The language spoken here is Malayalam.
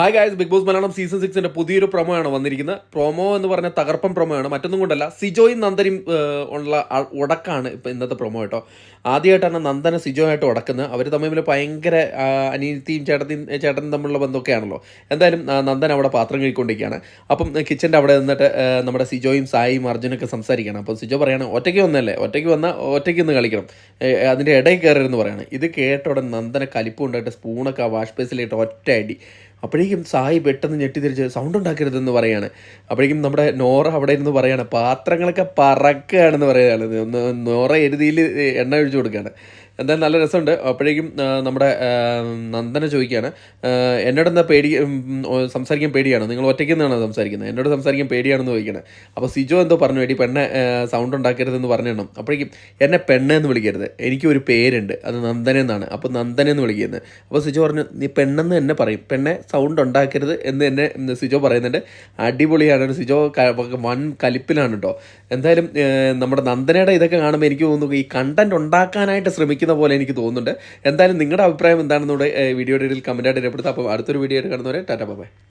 Hi guys big boss Malayalam season സിക്സിന്റെ പുതിയൊരു പ്രൊമോ ആണ് വന്നിരിക്കുന്നത്. പ്രൊമോ എന്ന് പറഞ്ഞ തകർപ്പൻ പ്രൊമോ ആണ് മറ്റൊന്നും കൊണ്ടല്ല സിജോയും നന്ദനും ഉള്ള ഉടക്കാണ് ഇപ്പം ഇന്നത്തെ പ്രൊമോ കേട്ടോ. ആദ്യമായിട്ടാണ് നന്ദന സിജോയായിട്ട് ഉടക്കുന്നത്. അവർ തമ്മിൽ ഭയങ്കര അനിയത്തിയും ചേട്ടത്തിയും ചേട്ടനും തമ്മിലുള്ള ബന്ധമൊക്കെയാണല്ലോ എന്തായാലും നന്ദൻ അവിടെ പാത്രം കഴിക്കൊണ്ടിരിക്കുകയാണ് അപ്പം കിച്ചന്റെ അവിടെ നിന്നിട്ട് നമ്മുടെ സിജോയും സായിയും അർജുനൊക്കെ സംസാരിക്കണം. അപ്പം സിജോ പറയുകയാണ് ഒറ്റയ്ക്ക് വന്നല്ലേ? ഒറ്റയ്ക്ക് വന്നാൽ ഒറ്റയ്ക്ക് ഒന്ന് കളിക്കണം. അതിന്റെ ഇടയിൽ കയറരുതെന്ന് പറയാണ്. ഇത് കേട്ട ഉടൻ നന്ദന കലിപ്പ് കൊണ്ടായിട്ട് സ്പൂണൊക്കെ ആ വാഷ് ബേസിലിട്ട് ഒറ്റ അടി. അപ്പോഴേക്കും സായി പെട്ടെന്ന് ഞെട്ടിത്തിരിച്ച് സൗണ്ട് ഉണ്ടാക്കരുതെന്ന് പറയാണ്. അപ്പോഴേക്കും നമ്മുടെ നോറ അവിടെ ഇരുന്ന് പറയാണ് പാത്രങ്ങളൊക്കെ പറക്കുകയാണെന്ന് പറയുകയാണ് നോറ എരുതിയിൽ എണ്ണ ഒഴിച്ചു കൊടുക്കുകയാണ്. എന്തായാലും നല്ല രസമുണ്ട്. അപ്പോഴേക്കും നമ്മുടെ നന്ദനെ ചോദിക്കുകയാണ്. എന്നോട് എന്താ പേടി സംസാരിക്കാൻ പേടിയാണ്? നിങ്ങൾ ഒറ്റയ്ക്ക് നിന്നാണ് സംസാരിക്കുന്നത്? എന്നോട് സംസാരിക്കാൻ പേടിയാണെന്ന് ചോദിക്കണേ അപ്പോൾ സിജോ എന്തോ പറഞ്ഞു വേണ്ടി പെണ്ണെ സൗണ്ട് ഉണ്ടാക്കരുതെന്ന് പറഞ്ഞിടണം അപ്പോഴേക്കും എന്നെ പെണ്ണ് എന്ന് വിളിക്കരുത്. എനിക്ക് ഒരു പേരുണ്ട്. അത് നന്ദന എന്നാണ്. അപ്പോൾ നന്ദന എന്ന് വിളിക്കുന്നത് അപ്പോൾ സിജോ പറഞ്ഞു നീ പെണ്ണെന്ന് എന്നെ പറയും. പെണ്ണെ സൗണ്ട് ഉണ്ടാക്കരുത് എന്ന് എന്നെ സിജോ പറയുന്നുണ്ട്. അടിപൊളിയാണ്. സിജോ വൺ കലിപ്പിലാണ് കേട്ടോ എന്തായാലും നമ്മുടെ നന്ദനയുടെ ഇതൊക്കെ കാണുമ്പോൾ എനിക്ക് തോന്നുന്നു ഈ കണ്ടന്റ് ഉണ്ടാക്കാനായിട്ട് ശ്രമിക്കുന്ന പോലെ എനിക്ക് തോന്നുന്നുണ്ട്. എന്തായാലും നിങ്ങളുടെ അഭിപ്രായം എന്താണെന്നൂടെ വീഡിയോയുടെ ഇടയിൽ കമന്റായിട്ട് രേഖപ്പെടുത്താം. അപ്പോൾ അടുത്തൊരു വീഡിയോ ആയിട്ട് കാണുന്നവരെ ടാറ്റ ബൈ.